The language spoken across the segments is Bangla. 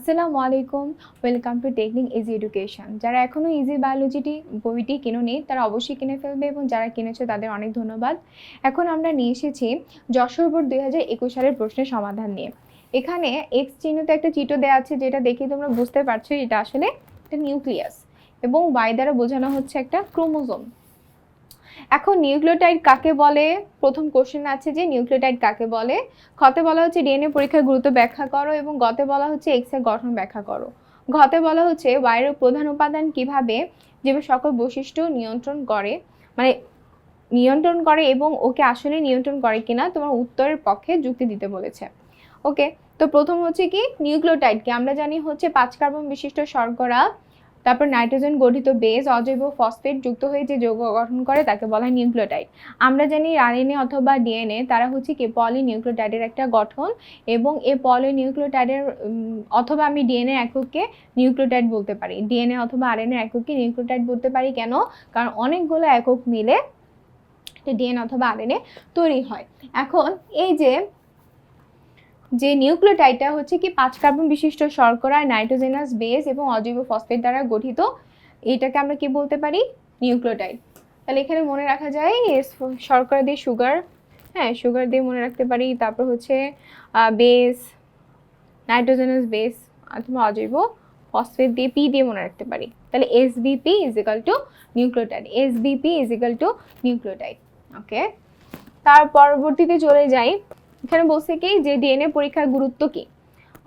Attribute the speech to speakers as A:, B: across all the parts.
A: আসসালামু আলাইকুম। Welcome to technique easy education যারা এখনও ইজি বায়োলজিটি বইটি কিনুনি, তারা অবশ্যই কিনে ফেলবে এবং যারা কিনেছে তাদের অনেক ধন্যবাদ। এখন আমরা নিয়ে এসেছি যশোর বোর্ড দুই হাজার একুশ সালের প্রশ্নের সমাধান নিয়ে। এখানে এক্স চিহ্নতে একটা চিটো দেওয়া আছে, যেটা দেখে তোমরা বুঝতে পারছ এটা আসলে একটা নিউক্লিয়াস এবং ওয়াই দ্বারা বোঝানো হচ্ছে একটা ক্রোমোজোম। এখন নিউক্লিওটাইড কাকে বলে? প্রথম কোশ্চেন আছে যে নিউক্লিওটাইড কাকে বলে? খতে বলা হচ্ছে ডিএনএ পরীক্ষার গুরুত্ব ব্যাখ্যা করো এবং গতে বলা হচ্ছে এক্সের গঠন ব্যাখ্যা করো। ঘতে বলা হচ্ছে ওয়াইয়ের প্রধান উপাদান কীভাবে জীবের সকল বৈশিষ্ট্য নিয়ন্ত্রণ করে? মানে নিয়ন্ত্রণ করে এবং ওকে আসলে নিয়ন্ত্রণ করে কিনা তোমার উত্তরের পক্ষে যুক্তি দিতে বলেছে। ওকে তো প্রথম হচ্ছে কি? নিউক্লিওটাইডকে আমরা জানি হচ্ছে পাঁচ কার্বন বিশিষ্ট শর্করা তারপর নাইট্রোজেন গঠিত বেস অজৈব ফসফেট যুক্ত হয়ে যে যৌগ গঠন করে তাকে বলা হয় নিউক্লিওটাইড। আমরা জানি আরএনএ অথবা ডিএনএ, তারা হচ্ছে কি পলি নিউক্লিওটাইডের একটা গঠন এবং এ পলি নিউক্লিওটাইডের অথবা আমি ডিএনএ এককে নিউক্লিওটাইড বলতে পারি। ডিএনএ অথবা আরএনএ এককে নিউক্লিওটাইড বলতে পারি কেন? কারণ অনেকগুলো একক মিলে ডিএনএ অথবা আরএনএ তৈরি হয়। এখন এই যে যে নিউক্লিওটাইডটা হচ্ছে কি পাঁচ কার্বন বিশিষ্ট শর্করা, নাইট্রোজেনাস, বেস এবং অজৈব ফসফেট দ্বারা গঠিত, এটাকে আমরা কি বলতে পারি? নিউক্লিওটাইড। তাহলে এখানে মনে রাখা যায় শর্করা দিয়ে সুগার হ্যাঁ সুগার দিয়ে মনে রাখতে পারি। তারপর হচ্ছে বেস, নাইট্রোজেনাস, বেস অথবা অজৈব ফসফেট দিয়ে পি দিয়ে মনে রাখতে পারি। তাহলে S BP is equal to nucleotide. S BP is equal to nucleotide. Okay তার পরবর্তীতে চলে যাই। এখানে বলছে কি যে ডিএনএ পরীক্ষার গুরুত্ব কি?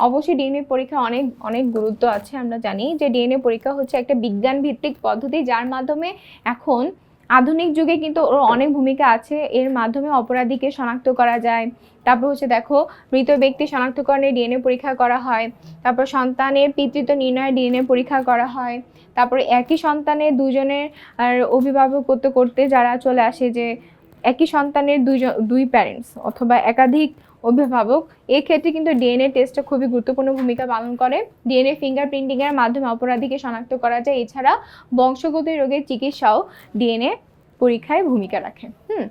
A: অবশ্যই ডিএনএ পরীক্ষা অনেক অনেক গুরুত্ব আছে, আমরা জানি যে ডিএনএ পরীক্ষা হচ্ছে একটা বিজ্ঞান ভিত্তিক পদ্ধতি যার মাধ্যমে এখন আধুনিক যুগে কিন্তু ওর অনেক ভূমিকা আছে। এর মাধ্যমে অপরাধীকে শনাক্ত করা যায়। তারপর হচ্ছে দেখো, মৃত ব্যক্তি শনাক্তকরণে ডিএনএ পরীক্ষা করা হয়। তারপর সন্তানের পিতৃত্ব নির্ণয়ে ডিএনএ পরীক্ষা করা হয়। তারপর একই সন্তানের দুজনের, আর অভিভাবক করতে করতে যারা চলে আসে যে একই সন্তানের দুইজন, দুই প্যারেন্টস অথবা একাধিক অভিভাবক, এক্ষেত্রে কিন্তু ডিএনএ টেস্টটা খুবই গুরুত্বপূর্ণ ভূমিকা পালন করে। ডিএনএ ফিঙ্গারপ্রিন্টিংয়ের মাধ্যমে অপরাধীকে শনাক্ত করা যায়। এছাড়া বংশগত রোগের চিকিৎসাও ডিএনএ পরীক্ষায় ভূমিকা রাখে। হুম।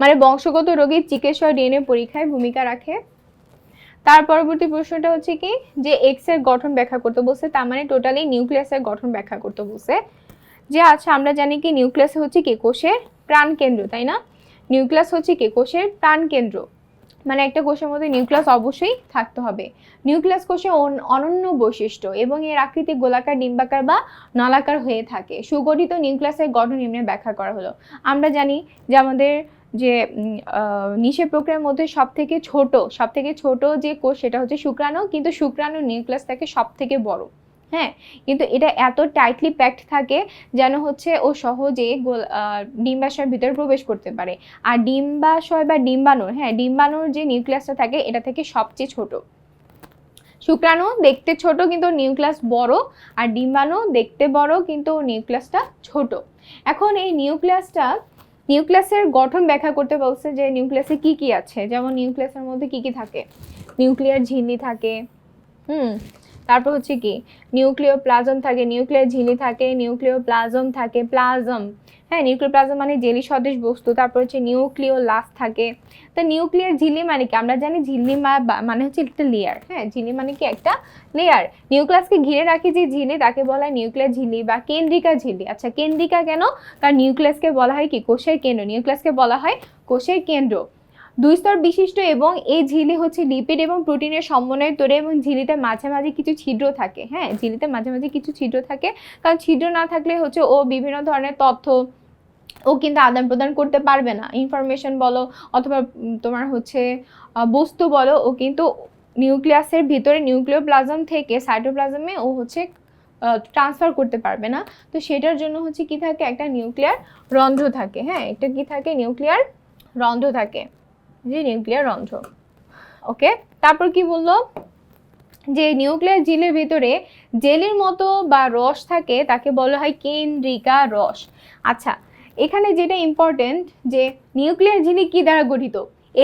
A: মানে বংশগত রোগের চিকিৎসা ডিএনএ পরীক্ষায় ভূমিকা রাখে। তার পরবর্তী প্রশ্নটা হচ্ছে কি? যে এক্সের গঠন ব্যাখ্যা করতে বলছে, তার মানে টোটালি নিউক্লিয়াসের গঠন ব্যাখ্যা করতে বলছে। যে আচ্ছা আমরা জানি কি নিউক্লিয়াস হচ্ছে কি কোষের প্রাণ কেন্দ্র, তাই না? নিউক্লিয়াস হচ্ছে কি কোষের প্রাণ কেন্দ্র। মানে একটা কোষের মধ্যে নিউক্লিয়াস অবশ্যই থাকতে হবে। নিউক্লিয়াস কোষে অন- অনন্য বৈশিষ্ট্য এবং এর আকৃতি গোলাকার ডিম্বাকার বা নলাকার হয়ে থাকে। সুগঠিত নিউক্লিয়াসের গঠন নিম্নে ব্যাখ্যা করা হলো। আমরা জানি যে আমাদের যে নিষেধ প্রক্রিয়ার মধ্যে সব থেকে ছোট সব থেকে ছোট যে কোষ সেটা হচ্ছে শুক্রাণু, কিন্তু শুক্রাণু নিউক্লিয়াস থাকে সব থেকে বড়। হ্যাঁ কিন্তু এটা এত টাইটলি প্যাকড থাকে যেন হচ্ছে ও সহজে গোল- ডিম্বাশয়ের ভিতরে প্রবেশ করতে পারে। আর ডিম্বাশয় বা ডিম্বাণুর হ্যাঁ ডিম্বাণুর যে নিউক্লিয়াসটা থাকে, এটা থেকে সবচেয়ে ছোট। শুক্রাণু দেখতে ছোট, কিন্তু নিউক্লিয়াস বড়। আর ডিম্বাণু দেখতে বড়, কিন্তু নিউক্লিয়াসটা ছোট। এখন এই নিউক্লিয়াসটা নিউক্লিয়াসের গঠন ব্যাখ্যা করতে বলছে যে নিউক্লিয়াসে কি কি আছে? যেমন নিউক্লিয়াসের মধ্যে কি কি থাকে? নিউক্লিয়ার ঝিল্লি থাকে, হুম তারপর হচ্ছে কি নিউক্লিয় প্লাজম থাকে, নিউক্লিয়ার ঝিলি থাকে নিউক্লিয় প্লাজম থাকে, প্লাজম। হ্যাঁ নিউক্লিয় প্লাজম মানে জেলি সদৃশ বস্তু, তারপর হচ্ছে নিউক্লিয় লাস থাকে। তা নিউক্লিয়ার ঝিল্লি মানে কি? আমরা জানি ঝিল্লি মানে হচ্ছে একটা লেয়ার হ্যাঁ ঝিল্লি মানে কি? একটা লেয়ার নিউক্লিয়াসকে ঘিরে রাখি যে ঝিল্লি তাকে বলা হয় নিউক্লিয়ার ঝিল্লি বা কেন্দ্রিকা ঝিল্লি আচ্ছা কেন্দ্রিকা কেন? কারণ নিউক্লিয়াসকে বলা হয় কি? কোষের কেন্দ্র। নিউক্লিয়াসকে বলা হয় কোষের কেন্দ্র। দুই স্তর বিশিষ্ট এবং এই ঝিলি হচ্ছে লিপিড এবং প্রোটিনের সমন্বয়ে তৈরি এবং ঝিলিতে মাঝে মাঝে কিছু ছিদ্র থাকে। হ্যাঁ ঝিলিতে মাঝে মাঝে কিছু ছিদ্র থাকে। কারণ ছিদ্র না থাকলে হচ্ছে ও বিভিন্ন ধরনের তথ্য ও কিন্তু আদান প্রদান করতে পারবে না। ইনফরমেশন বলো অথবা তোমার হচ্ছে বস্তু বলো, ও কিন্তু নিউক্লিয়াসের ভিতরে নিউক্লিয় প্লাজম থেকে সাইটোপ্লাজমে ও হচ্ছে ট্রান্সফার করতে পারবে না। তো সেটার জন্য হচ্ছে কি থাকে? একটা নিউক্লিয়ার রন্ধ্র থাকে। হ্যাঁ এটা কি থাকে? নিউক্লিয়ার রন্ধ্র থাকে। যে নিউক্লিয়ার রন্ধ্র। ওকে তারপর কি বলল? যে নিউক্লিয়ার জিলের ভিতরে জেলির মতো বা রস থাকে, তাকে বলা হয় কেন্দ্রিকা রস। আচ্ছা এখানে যেটা ইম্পর্টেন্ট যে নিউক্লিয়ার ঝিলি কি দ্বারা গঠিত?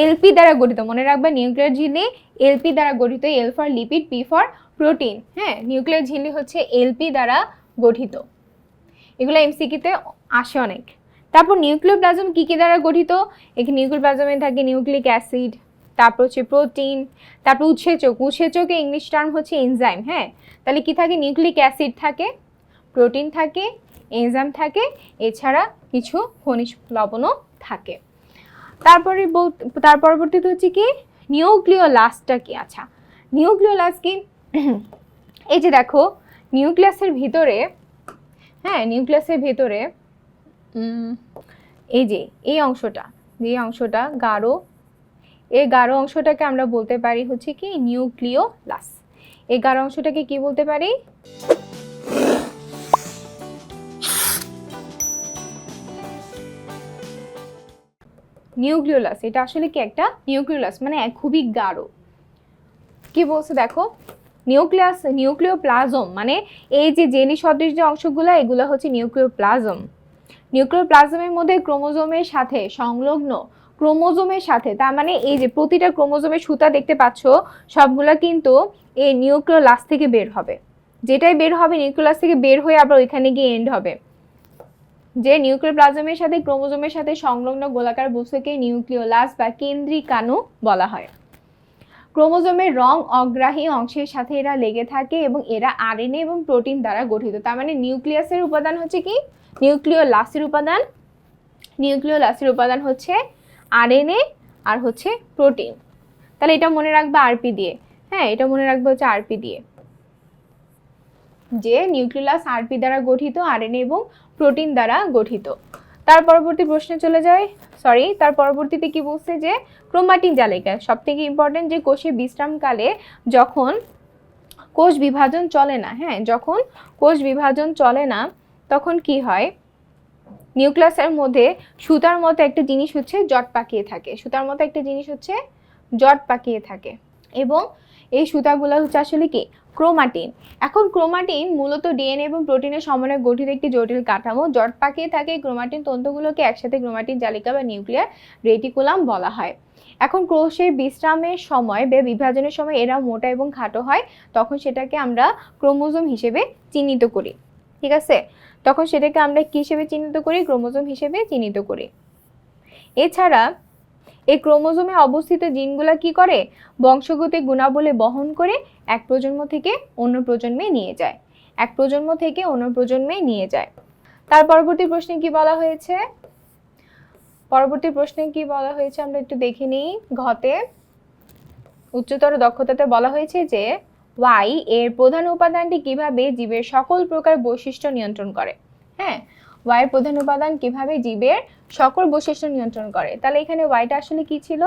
A: এলপি দ্বারা গঠিত। মনে রাখবে নিউক্লিয়ার ঝিলি এলপি দ্বারা গঠিত L for lipid P for protein হ্যাঁ নিউক্লিয়ার ঝিলি হচ্ছে এলপি দ্বারা গঠিত। এগুলো এমসিকিতে আসে অনেক। তারপর নিউক্লিওপ্লাজম কী কী দ্বারা গঠিত? এখানে নিউক্লিওপ্লাজমে থাকে নিউক্লিক অ্যাসিড, তারপর হচ্ছে প্রোটিন, তারপর উৎসেচক। উৎসেচকের ইংলিশ টার্ম হচ্ছে এনজাইম হ্যাঁ? তাহলে কি থাকে? নিউক্লিক অ্যাসিড থাকে, প্রোটিন থাকে, এনজাইম থাকে, এছাড়া কিছু খনিজ লবণও থাকে। তারপরে তার পরবর্তীতে হচ্ছে কি? নিউক্লিওলাসটা কি? আচ্ছা নিউক্লিওলাস কি? এই যে দেখো, নিউক্লিয়াসের ভিতরে হ্যাঁ নিউক্লিয়াসের ভিতরে এই যে, এই অংশটা যে অংশটা গাঢ়, এই গাঢ় অংশটাকে আমরা বলতে পারি হচ্ছে কি নিউক্লিওলাস। এই গাঢ় অংশটাকে কি বলতে পারি? নিউক্লিওলাস, এটা আসলে কি একটা? নিউক্লিওলাস মানে খুবই গাঢ়। কি বলছে দেখো? নিউক্লিয়াস, নিউক্লিওপ্লাজম মানে এই যে জেলি সদৃশ যে অংশগুলো, এগুলো হচ্ছে নিউক্লিওপ্লাজম। নিউক্লিওপ্লাজমের মধ্যে ক্রোমোজোমের সাথে সংলগ্ন ক্রোমোজোমের সাথে, তার মানে এই যে প্রতিটা ক্রোমোজোমের সুতা দেখতে পাচ্ছ, সবগুলা কিন্তু এই নিউক্লিওলাস থেকে বের হবে। যেটাই বের হবে নিউক্লিয়াস থেকে বের হয়ে আবার ওইখানে গিয়ে এন্ড হবে। যে নিউক্লিওপ্লাজমের সাথে, ক্রোমোজোমের সাথে সংলগ্ন গোলাকার বস্তুকে নিউক্লিওলাস বা কেন্দ্রিকাণু বলা হয়। ক্রোমোজোমের রং অগ্রাহী অংশের সাথে এরা লেগে থাকে এবং এরা আরএনএ এবং প্রোটিন দ্বারা গঠিত। তার মানে নিউক্লিয়াসের উপাদান হচ্ছে কি? নিউক্লিওলাসের উপাদান। নিউক্লিওলাসের উপাদান হচ্ছে আরএনএ আর হচ্ছে প্রোটিন। তাহলে এটা মনে রাখবে আরপি দিয়ে। হ্যাঁ এটা মনে রাখবে হচ্ছে আরপি দিয়ে। যে নিউক্লিয়াস আরপি দ্বারা গঠিত, আরএনএ এবং প্রোটিন দ্বারা গঠিত। তার পরবর্তী প্রশ্নে চলে যায় সরি তার পরবর্তীতে কি বলছে যে, ক্রোমাটিন জালিকা সব থেকে ইম্পর্টেন্ট যে কোষে বিশ্রামকালে যখন কোষ বিভাজন চলে না হ্যাঁ যখন কোষ বিভাজন চলে না, তখন কি হয়? নিউক্লিয়াসের মধ্যে সুতার মতো একটা জিনিস হচ্ছে জট পাকিয়ে থাকে। সুতার মতো একটা জিনিস হচ্ছে জট পাকিয়ে থাকে। এবং এই সুতাগুলো হচ্ছে আসলে কি? ক্রোমাটিন। এখন ক্রোমাটিন মূলত ডিএনএ এবং প্রোটিনের সমন্বয়ে গঠিত একটি জটিল কাঠামো। জট পাকিয়ে থাকে ক্রোমাটিন তন্তুগুলোকে একসাথে ক্রোমাটিন জালিকা বা নিউক্লিয়ার রেটিকুলাম বলা হয়। এখন কোষের বিশ্রামের সময় বা বিভাজনের সময় এরা মোটা এবং খাটো হয়, তখন সেটাকে আমরা ক্রোমোজোম হিসেবে চিহ্নিত করি। ঠিক আছে? তখন সেটাকে আমরা কি হিসেবে চিহ্নিত করি? ক্রোমোজোম হিসেবে চিহ্নিত করি। এছাড়া এই ক্রোমোজোমে অবস্থিত জিনগুলা কি করে? বংশগত গুণাবলী বহন করে এক প্রজন্ম থেকে অন্য প্রজন্মে নিয়ে যায়। এক প্রজন্ম থেকে অন্য প্রজন্মে নিয়ে যায়। তার পরবর্তী প্রশ্নে কি বলা হয়েছে? পরবর্তী প্রশ্নে কি বলা হয়েছে? আমরা একটু দেখে নিই। ঘতে উচ্চতর দক্ষতাতে বলা হয়েছে যে ওয়াই এর প্রধান উপাদানটি কীভাবে জীবের সকল প্রকার বৈশিষ্ট্য নিয়ন্ত্রণ করে? হ্যাঁ ওয়াই এর প্রধান উপাদান কীভাবে জীবের সকল বৈশিষ্ট্য নিয়ন্ত্রণ করে? তাহলে এখানে ওয়াইটা আসলে কি ছিল?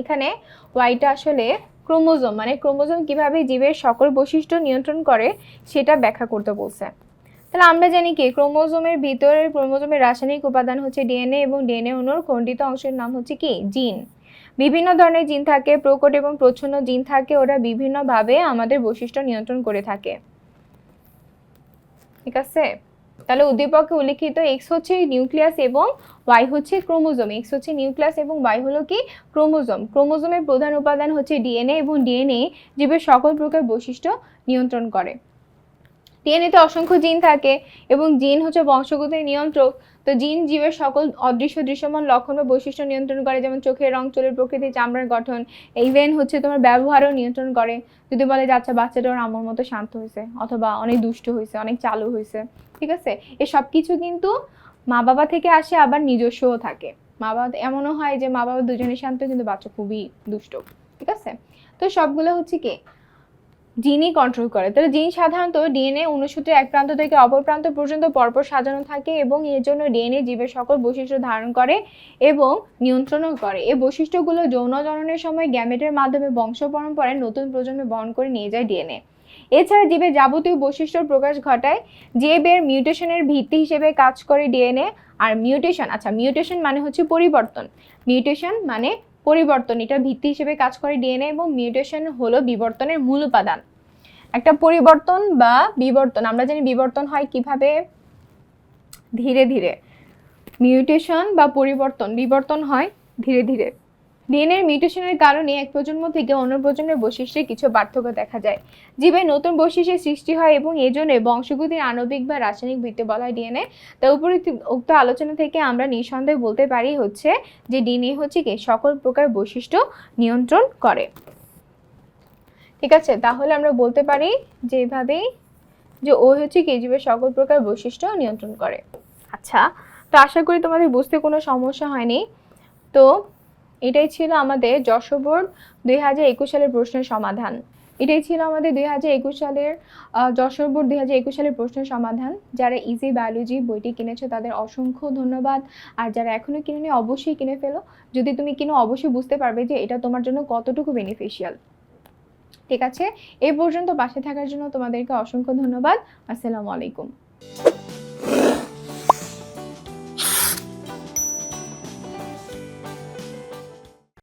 A: এখানে ওয়াইটা আসলে ক্রোমোজোম মানে ক্রোমোজোম কীভাবে জীবের সকল বৈশিষ্ট্য নিয়ন্ত্রণ করে সেটা ব্যাখ্যা করতে বলছে। তাহলে আমরা জানি কি, ক্রোমোজোমের ভিতরে ক্রোমোজোমের রাসায়নিক উপাদান হচ্ছে ডিএনএ এবং ডিএনএ অণুর খণ্ডিত অংশের নাম হচ্ছে কি? জিন। বিভিন্ন ধরনের জিন থাকে, প্রকট এবং প্রচ্ছন্ন জিন থাকে, ওরা বিভিন্নভাবে আমাদের বৈশিষ্ট্য নিয়ন্ত্রণ করে থাকে। ঠিক আছে? তাহলে উদ্দীপকে উল্লিখিত এক্স হচ্ছে নিউক্লিয়াস এবং ওয়াই হচ্ছে ক্রোমোজোম। এক্স হচ্ছে নিউক্লিয়াস এবং ওয়াই হলো কি? ক্রোমোজোম। ক্রোমোজোমের প্রধান উপাদান হচ্ছে ডিএনএ এবং ডিএনএ জীবের সকল প্রকার বৈশিষ্ট্য নিয়ন্ত্রণ করে। ডিএনএতে অসংখ্য জিন থাকে এবং জিন হচ্ছে বংশগতির নিয়ন্ত্রক। তো জিন জীবের সকল অদৃশ্য দৃশ্যমান লক্ষণ বা বৈশিষ্ট্য নিয়ন্ত্রণ করে, যেমন চোখের রং, চুলের প্রকৃতি, চামড়ার গঠন ইভেন হচ্ছে তোমার ব্যবহারও নিয়ন্ত্রণ করে। যদি বলে যে আচ্ছা বাচ্চাটা ওর আমার মতো শান্ত হয়েছে অথবা অনেক দুষ্ট হয়েছে অনেক চালু হয়েছে ঠিক আছে? এ সব কিছু কিন্তু মা বাবা থেকে আসে, আবার নিজস্বও থাকে। মা বাবা এমনও হয় যে মা বাবা দুজনে শান্ত, কিন্তু বাচ্চা খুবই দুষ্ট। ঠিক আছে? তো সবগুলো হচ্ছে কি? জিনই কন্ট্রোল করে। তাহলে জিন সাধারণত ডিএনএ অনুসূত্রে এক প্রান্ত থেকে অপর প্রান্ত পর্যন্ত পরপর সাজানো থাকে এবং এর জন্য ডিএনএ জীবের সকল বৈশিষ্ট্য ধারণ করে এবং নিয়ন্ত্রণও করে। এই বৈশিষ্ট্যগুলো যৌন জননের সময় গ্যামেটের মাধ্যমে বংশ পরম্পরায় নতুন প্রজন্মে বহন করে নিয়ে যায় ডিএনএ এছাড়া জীবের যাবতীয় বৈশিষ্ট্যর প্রকাশ ঘটায়। যে বের মিউটেশনের ভিত্তি হিসেবে কাজ করে ডিএনএ আর মিউটেশন আচ্ছা মিউটেশন মানে হচ্ছে পরিবর্তন। মিউটেশন মানে পরিবর্তন, এটা ভিত্তি হিসেবে কাজ করে ডিএনএ এবং মিউটেশন হলো বিবর্তনের মূল উপাদান। একটা পরিবর্তন বা বিবর্তন, আমরা জানি বিবর্তন হয় কীভাবে? ধীরে ধীরে। মিউটেশন বা পরিবর্তন, বিবর্তন হয় ধীরে ধীরে। ডিএনএর মিউটেশনের কারণে এক প্রজন্ম থেকে অন্য প্রজন্মের বৈশিষ্ট্যে কিছু পার্থক্য দেখা যায়। জীবে নতুন বৈশিষ্ট্যের সৃষ্টি হয় এবং এজন্য বংশগতির আণবিক বা রাসায়নিক ভিত্তি বলা হয় ডিএনএ তা উপরিত উক্ত আলোচনা থেকে আমরা নিঃসন্দেহে বলতে পারি হচ্ছে যে ডিএনএ হচ্ছে কি সকল প্রকার বৈশিষ্ট্য নিয়ন্ত্রণ করে। ঠিক আছে, তাহলে আমরা বলতে পারি যে এভাবেই যে ও হচ্ছে কি জীবের সকল প্রকার বৈশিষ্ট্য নিয়ন্ত্রণ করে। আচ্ছা তো আশা করি তোমাদের বুঝতে কোনো সমস্যা হয়নি। তো এটাই ছিল আমাদের যশোর বোর্ড দুই হাজার একুশ সালের প্রশ্নের সমাধান। এটাই ছিল আমাদের দুই হাজার একুশ সালের যশোর দুই হাজার একুশ সালের প্রশ্নের সমাধান। যারা ইজি বায়োলজি বইটি কিনেছো তাদের অসংখ্য ধন্যবাদ। আর যারা এখনও কিনে অবশ্যই কিনে ফেলো। যদি তুমি কিনো, অবশ্যই বুঝতে পারবে যে এটা তোমার জন্য কতটুকু বেনিফিশিয়াল ঠিক আছে? এই পর্যন্ত পাশে থাকার জন্য তোমাদেরকে অসংখ্য ধন্যবাদ। আসসালামু আলাইকুম।